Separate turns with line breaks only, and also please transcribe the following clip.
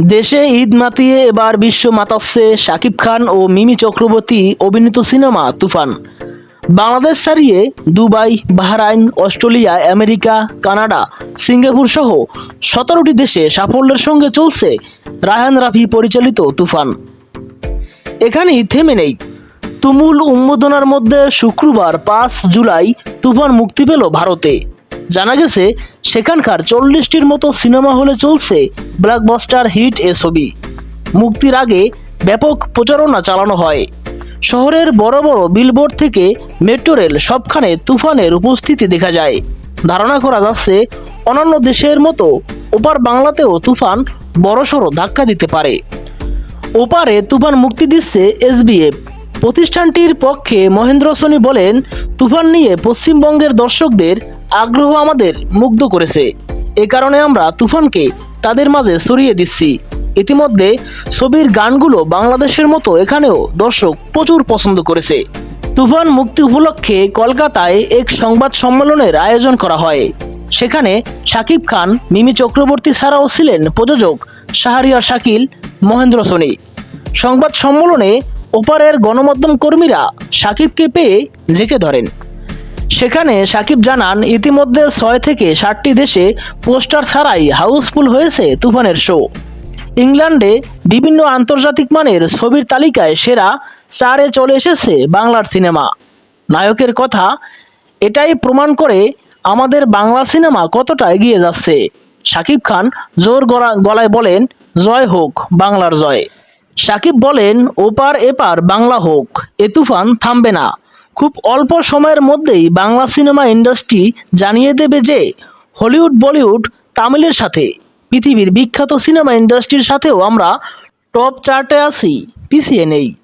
দেশে ঈদ মাতিয়ে এবার বিশ্ব মাতাচ্ছে শাকিব খান ও মিমি চক্রবর্তী অভিনীত সিনেমা তুফান। বাংলাদেশ ছাড়িয়ে Dubai, Bahrain, Australia, America, Canada, Singapore সহ সতেরোটি দেশে সাফল্যের সঙ্গে চলছে রায়হান রাফি পরিচালিত তুফান। এখানেই থেমে নেই। তুমুল উন্মোদনার মধ্যে শুক্রবার পাঁচ জুলাই তুফান মুক্তি পেল ভারতে। জানা গেছে, সেখানকার চল্লিশটির মতো সিনেমা হলে চলছে ব্লকবাস্টার হিট এ ছবি। মুক্তির আগে ব্যাপক প্রচারণা চালানো হয়। শহরের বড় বড় বিলবোর্ড থেকে মেট্রো রেল সবখানে তুফানের উপস্থিতি দেখা যায়। ধারণা করা যাচ্ছে, অন্যান্য দেশের মতো ওপার বাংলাতেও তুফান বড়সড় ধাক্কা দিতে পারে। ওপারে তুফান মুক্তি দিচ্ছে এসবিএফ। প্রতিষ্ঠানটির পক্ষে মহেন্দ্র সোনি বলেন, তুফান নিয়ে পশ্চিমবঙ্গের দর্শকদের আগ্রহ আমাদের মুগ্ধ করেছে। এ কারণে আমরা তুফানকে তাদের মাঝে সরিয়ে দিচ্ছি। ইতিমধ্যে ছবির গানগুলো বাংলাদেশের মতো এখানেও দর্শক প্রচুর পছন্দ করেছে। তুফান মুক্তি উপলক্ষে কলকাতায় এক সংবাদ সম্মেলনের আয়োজন করা হয়। সেখানে শাকিব খান, মিমি চক্রবর্তী ছাড়াও ছিলেন প্রযোজক শাহরিয়ার শাকিল, মহেন্দ্র সোনি। সংবাদ সম্মেলনে ওপারের গণমাধ্যম কর্মীরা শাকিবকে পেয়ে জেকে ধরেন। সেখানে সাকিব জানান, ইতিমধ্যে ছয় থেকে ষাটটি দেশে পোস্টার ছাড়াই হাউসফুল হয়েছে তুফানের শো। ইংল্যান্ডে বিভিন্ন আন্তর্জাতিক মানের ছবির তালিকায় সেরা চারে চলে এসেছে বাংলার সিনেমা। নায়কের কথা, এটাই প্রমাণ করে আমাদের বাংলা সিনেমা কতটা এগিয়ে যাচ্ছে। শাকিব খান জোর গলা- গলায় বলেন, জয় হোক, বাংলার জয়। সাকিব বলেন, ওপার এপার বাংলা হোক, এ তুফান থামবে না। খুব অল্প সময়ের মধ্যেই বাংলা সিনেমা ইন্ডাস্ট্রি জানিয়ে দেবে যে, হলিউড, বলিউড, তামিলের সাথে, পৃথিবীর বিখ্যাত সিনেমা ইন্ডাস্ট্রির সাথেও আমরা টপ চার্টে আছি, পিছিয়ে নেই।